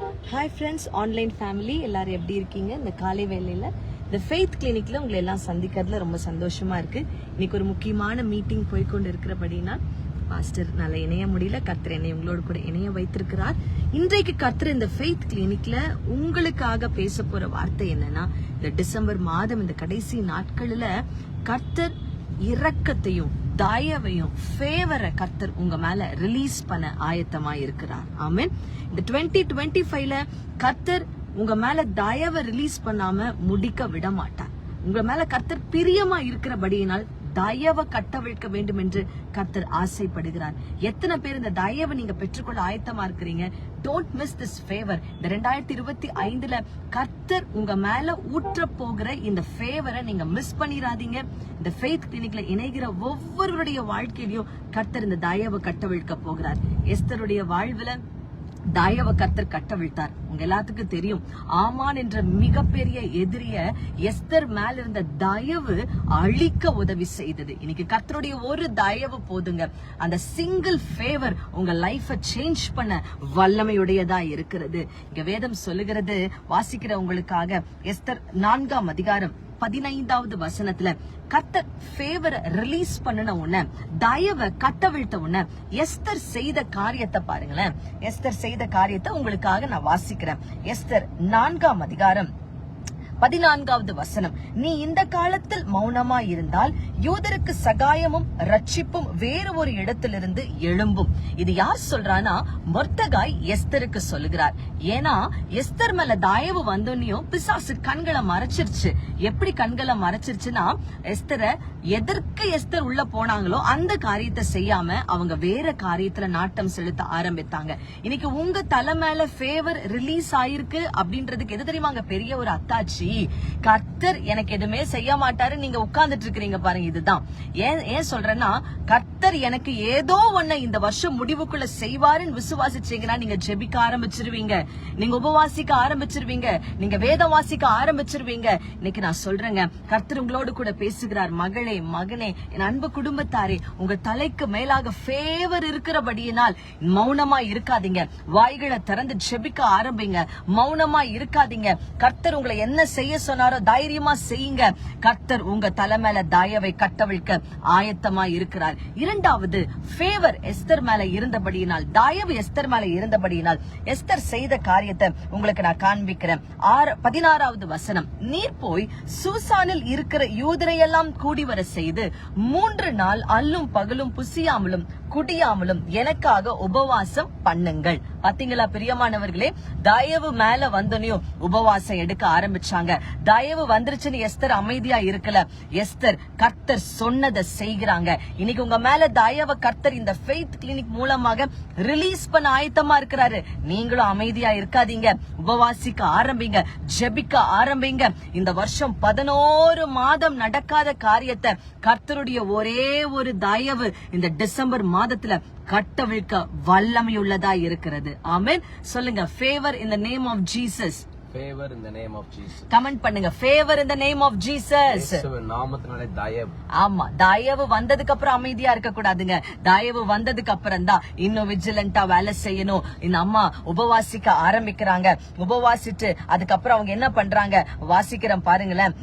Hi friends online family எல்லாரும் எப்படி இருக்கீங்க? இந்த காலை வேலையில் இந்த ஃபெய்த் கிளினிக்கில் உங்களை எல்லாம் சந்திக்கிறதுல ரொம்ப சந்தோஷமாக இருக்குது இன்னைக்கு ஒரு முக்கியமான மீட்டிங் போய்க்கொண்டு இருக்கிறபடினா பாஸ்டர் நல்ல இணைய முடியல. கர்த்தர் என்னை உங்களோட கூட இணைய வைத்திருக்கிறார். இன்றைக்கு கர்த்தர் இந்த ஃபெய்த் கிளினிக்ல உங்களுக்காக பேச போற வார்த்தை என்னன்னா இந்த டிசம்பர் மாதம் இந்த கடைசி நாட்களில் கர்த்தர் இரக்கத்தையும் தயவையும் ஃபேவரை கர்த்தர் உங்க மேல ரிலீஸ் பண்ண ஆயத்தமா இருக்கிறார் ஆமீன். இந்த டுவெண்ட்டி டுவெண்ட்டி ஃபைவ்ல கர்த்தர் உங்க மேல தயவை ரிலீஸ் பண்ணாம முடிக்க விட மாட்டார் உங்க மேல கர்த்தர் பிரியமா இருக்கிறபடியினால் தயவை கட்டவிழ்க்க வேண்டும் என்று கர்த்தர் ஆசைப்படுகிறார். எத்தனை பேர் இந்த தயவை நீங்க பெற்றுக்கொள்ள ஆயத்தமா இருக்கிறீங்க? டோன்ட் மிஸ் திஸ் ஃபேவர் இந்த ரெண்டாயிரத்தி இருபத்தி ஐந்துல கர்த்தர் உங்க மேல ஊற்ற போகிற இந்த ஃபேவரை நீங்க மிஸ் பண்ணிடாதீங்க இந்த ஃபெய்த் கிளினிக்ல இணைகிற ஒவ்வொருவருடைய வாழ்க்கையிலையும் கர்த்தர் இந்த தயவை கட்டவிழ்க்க போகிறார். எஸ்தருடைய வாழ்வுல தயவ கர்த்தர் கட்டவிழ்த்தார் உங்க எல்லாத்துக்கும் தெரியும். ஆமான் என்ற மிகப்பெரிய எதிரிய எஸ்தர் மேல இருந்த தயவு அழிக்க உதவி செய்தது. இன்னைக்கு கர்த்தருடைய ஒரு தயவு போதுங்க. அந்த சிங்கிள் ஃபேவர் உங்க லைஃப சேஞ்ச் பண்ண வல்லமையுடையதா இருக்கிறது. இங்க வேதம் சொல்லுகிறது வாசிக்கிற உங்களுக்காக எஸ்தர் நான்காம் அதிகாரம் பதினைந்தாவது வசனத்துல கத்த ஃபேவரை ரிலீஸ் பண்ணின உடனே தயவை கட்டவிழ்த்த உடனே எஸ்தர் செய்த காரியத்தை பாருங்களேன். எஸ்தர் செய்த காரியத்தை உங்களுக்காக நான் வாசிக்கிறேன். எஸ்தர் நான்காம் அதிகாரம் பதினான்காவது வசனம். நீ இந்த காலத்தில் மௌனமா இருந்தால் யூதருக்கு சகாயமும் ரட்சிப்பும் வேறு ஒரு இடத்திலிருந்து எழும்பும். இது யார் சொல்றானா மொர்த்தகாய் எஸ்தருக்கு சொல்லுகிறார். ஏன்னா எஸ்தர் மேல தயவு வந்தோன்னையும் பிசாசு கண்களை மறைச்சிருச்சு. எப்படி கண்களை மறைச்சிருச்சுன்னா எஸ்தரை எதற்கு எஸ்தர் உள்ள போனாங்களோ அந்த காரியத்தை செய்யாம அவங்க வேற காரியத்துல நாட்டம் செலுத்த ஆரம்பித்தாங்க. இன்னைக்கு உங்க தலை மேல ஃபேவர் ரிலீஸ் ஆயிருக்கு அப்படின்றதுக்கு எது தெரியுமாங்க பெரிய ஒரு அத்தாட்சி. கர்த்தர் எனக்கு எதுவுமே செய்ய மாட்டாரு நீங்க உட்கார்ந்துட்டு இருக்கிறீங்க பாருங்க இதுதான். ஏன் ஏன் சொல்றேன்னா கர்த்தர் எனக்கு ஏதோ ஒண்ணு இந்த வருஷம் முடிவுக்குள்ள செய்வாருன்னு விசுவாசிச்சீங்கன்னா நீங்க ஜெபிக்க ஆரம்பிச்சிருவீங்க. நீங்க உபவாசிக்க ஆரம்பிச்சிருவீங்க. நீங்க வேதம் வாசிக்க ஆரம்பிச்சிருவீங்க. இன்னைக்கு நான் சொல்றேங்க கர்த்தர் உங்களோடு கூட பேசுகிறார் மகளே மகனே என் அன்பு குடும்பத்தாரே உங்க தலைக்கு மேலாக ஃபேவர் இருக்கிறபடியினால் மௌனமா இருக்காதீங்க. வாய்களை திறந்து ஜெபிக்க ஆரம்பிங்க. மௌனமா இருக்காதீங்க. கர்த்தர் உங்களை என்ன செய்ய சொன்னாரோ தைரியமா செய்யுங்க. கர்த்தர் உங்க தலை மேல தயவை கட்டவிழ்க்க ஆயத்தமா இருக்கிறார். இரண்டாவது ஃபேவர் எஸ்தர் மேல இருந்தபடியினால் தயவு எஸ்தர் மேல இருந்தபடியினால் எஸ்தர் செய்த காரியத்தை உங்களுக்கு நான் காண்பிக்கிறேன். ஆறு பதினாறாவது வசனம் நீர் போய் சூசானில் இருக்கிற யூதரையெல்லாம் கூடி வர செய்து மூன்று நாள் அல்லும் பகலும் புசியாமலும் குடியாமலும் எனக்காக உபவாசம் பண்ணுங்கள். பாத்தீங்களா பிரியமானவர்களே? தயவு மேல வந்தனையும் உபவாசம் எடுக்க ஆரம்பிச்சாங்க. தயவு வந்துருச்சுன்னு எஸ்தர் அமைதியா இருக்கல. எஸ்தர் கர்த்தர் சொன்னதை செய்கிறாங்க. இன்னைக்கு உங்க மேல தயவ கர்த்தர் இந்த ஃபெய்த் கிளினிக் மூலமாக ரிலீஸ் பண்ண ஆயத்தமா இருக்கிறாரு. நீங்களும் அமைதியா இருக்காதீங்க. உபவாசிக்க ஆரம்பிங்க. ஜெபிக்க ஆரம்பிங்க. இந்த வருஷம் பதினோரு மாதம் நடக்காத காரியத்தை கர்த்தருடைய ஒரே ஒரு தயவு இந்த டிசம்பர் மாதத்துல கட்டவிழ்க்க வல்லமையுள்ளதா இருக்கிறது. ஆமென். சொல்லுங்க favour in the name of Jesus in the name of Jesus. Comment பண்ணுங்க. Favour the name of Jesus நாமத்தினாலே தயவு. ஆமா தயவு வந்ததுக்கு அப்புறம் அமைதியா இருக்க கூடாதுங்க. தயவு வந்ததுக்கு அப்புறம் தான் இன்னும் விஜிலண்டா வேலை செய்யணும். இந்த அம்மா உபவாசிக்க ஆரம்பிக்கிறாங்க. உபவாசிட்டு அதுக்கப்புறம் அவங்க என்ன பண்றாங்க? வாசிக்கிறேன் பாருங்களேன்.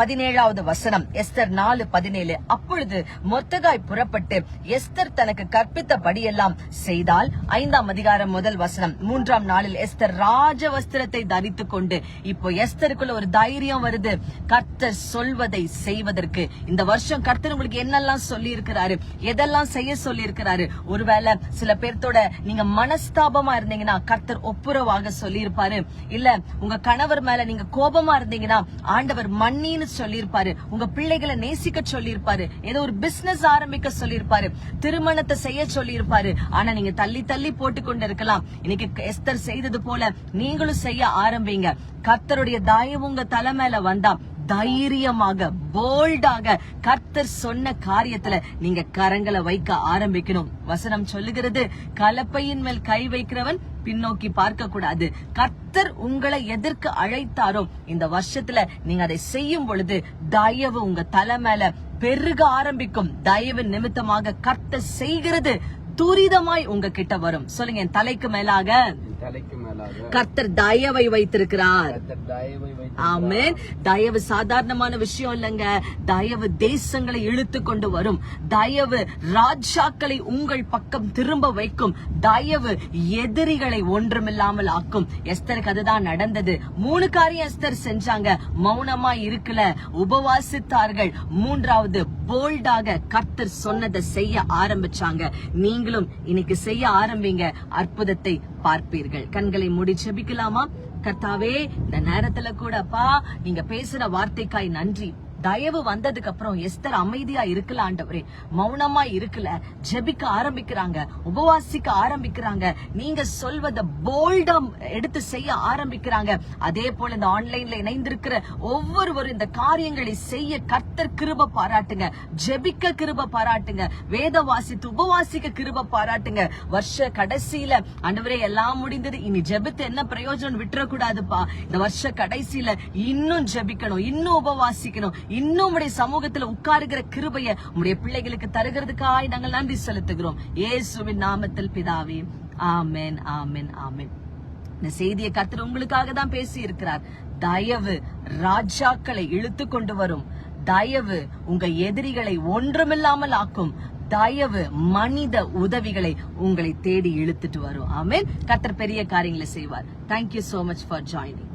பதினேழாவது வசனம். எஸ்தர் நாலு பதினேழு. அப்பொழுது மொத்தகாய் புறப்பட்டு எஸ்தர் தனக்கு கற்பித்தபடியெல்லாம் செய்தால் ஐந்தாம் அதிகாரம் முதல் வசனம். மூன்றாம் நாளில் எஸ்தர் ராஜ வஸ்திரத்தை தரித்துக் வைத்துக்கொண்டு இப்போ எஸ்தருக்குள்ள ஒரு தைரியம் வருது. கர்த்தர் சொல்வதை செய்வதற்கு. இந்த வருஷம் கர்த்தர் உங்களுக்கு என்னெல்லாம் சொல்லி இருக்கிறாரு எதெல்லாம் செய்ய சொல்லி இருக்கிறாரு ஒருவேளை சில பேர்த்தோட நீங்க மனஸ்தாபமா இருந்தீங்கன்னா கர்த்தர் ஒப்புரவாக சொல்லி இருப்பாரு இல்ல உங்க கணவர் மேல நீங்க கோபமா இருந்தீங்கன்னா ஆண்டவர் மன்னின்னு சொல்லியிருப்பாரு. உங்க பிள்ளைகளை நேசிக்க சொல்லி இருப்பாரு ஏதோ ஒரு பிசினஸ் ஆரம்பிக்க சொல்லியிருப்பாரு. திருமணத்தை செய்ய சொல்லியிருப்பாரு. ஆனா நீங்க தள்ளி தள்ளி போட்டு கொண்டு இருக்கலாம். இன்னைக்கு எஸ்தர் செய்தது போல நீங்களும் செய்ய ஆரம்பிங்க கர்த்தருடைய தயவு உங்க தலை மேல வந்தா தைரியமாக போல்டாக கர்த்தர் சொன்ன காரியத்துல நீங்க கரங்களை வைக்க ஆரம்பிக்கணும். வசனம் சொல்லுகிறது கலப்பையின் மேல் கை வைக்கிறவன் பின்னோக்கி பார்க்க கூடாது கர்த்தர் உங்களை எதற்கு அழைத்தாரோ இந்த வருஷத்துல நீங்க அதை செய்யும் பொழுது தயவு உங்க தலை மேல பெருக ஆரம்பிக்கும். தயவு நிமித்தமாக கர்த்தர் செய்கிறது துரிதமாய் உங்க கிட்ட வரும். சொல்லுங்க என் தலைக்கு மேலாக. கர்த்தர் தயவை வைத்திருக்கிறார். கர்த்தர் தயவை வைத்து ஆமென். தயவு சாதாரணமான விஷயம் இல்லைங்க. தயவு தேசங்களை இழுத்து கொண்டு வரும். தயவு ராஜாக்களை உங்கள் பக்கம் திரும்ப வைக்கும். தயவு எதிரிகளை ஒன்றுமில்லாமல் ஆக்கும். எஸ்தருக்கு அதுதான் நடந்தது. மூணு காரியம் எஸ்தர் செஞ்சாங்க. மௌனமா இருக்கல. உபவாசித்தார்கள். மூன்றாவது போல்டாக கர்த்தர் சொன்னதை செய்ய ஆரம்பிச்சாங்க. நீங்களும் இன்னைக்கு செய்ய ஆரம்பிங்க. அற்புதத்தை பார்ப்பீர்கள். கண்களை மூடி செபிக்கலாமா கர்த்தாவே இந்த நேரத்துல கூட அப்பா நீங்க பேசுற வார்த்தைக்காய் நன்றி. தயவு வந்ததுக்கு அப்புறம் எஸ்தர் அமைதியா இருக்கல ஆண்டவரே. மௌனமா இருக்கல. ஜெபிக்க ஆரம்பிக்கிறாங்க. உபவாசிக்க ஆரம்பிக்கிறாங்க. நீங்க சொல்வத போல்டா எடுத்து செய்ய ஆரம்பிக்கிறாங்க. அதே போல இந்த ஆன்லைன்ல இணைந்திருக்கிற ஒவ்வொருவரும் இந்த காரியங்களை செய்ய கர்த்தர் கிருப பாராட்டுங்க. ஜெபிக்க கிருப பாராட்டுங்க. வேத வாசித்து உபவாசிக்க கிருப பாராட்டுங்க. வருஷ கடைசியில ஆண்டவரே எல்லாம் முடிந்தது. இனி ஜெபித்து என்ன பிரயோஜனம்? விட்டுறக்கூடாதுப்பா. இந்த வருஷ கடைசியில இன்னும் ஜெபிக்கணும். இன்னும் உபவாசிக்கணும். இன்னும் உடைய சமூகத்துல உட்காருகிற கிருபைய உடைய பிள்ளைகளுக்கு தருகிறதுக்காய் நாங்கள் நன்றி செலுத்துகிறோம். இயேசுவின் நாமத்தில் பிதாவே ஆமேன் ஆமேன் ஆமேன். இந்த செய்தியை கத்துற உங்களுக்காக தான் பேசி இருக்கிறார் தயவு ராஜாக்களை இழுத்து கொண்டு வரும். தயவு உங்க எதிரிகளை ஒன்றுமில்லாமல் ஆக்கும். தயவு மனித உதவிகளை உங்களை தேடி இழுத்துட்டு வரும். ஆமேன். கத்தர் பெரிய காரியங்களை செய்வார். Thank you so much for joining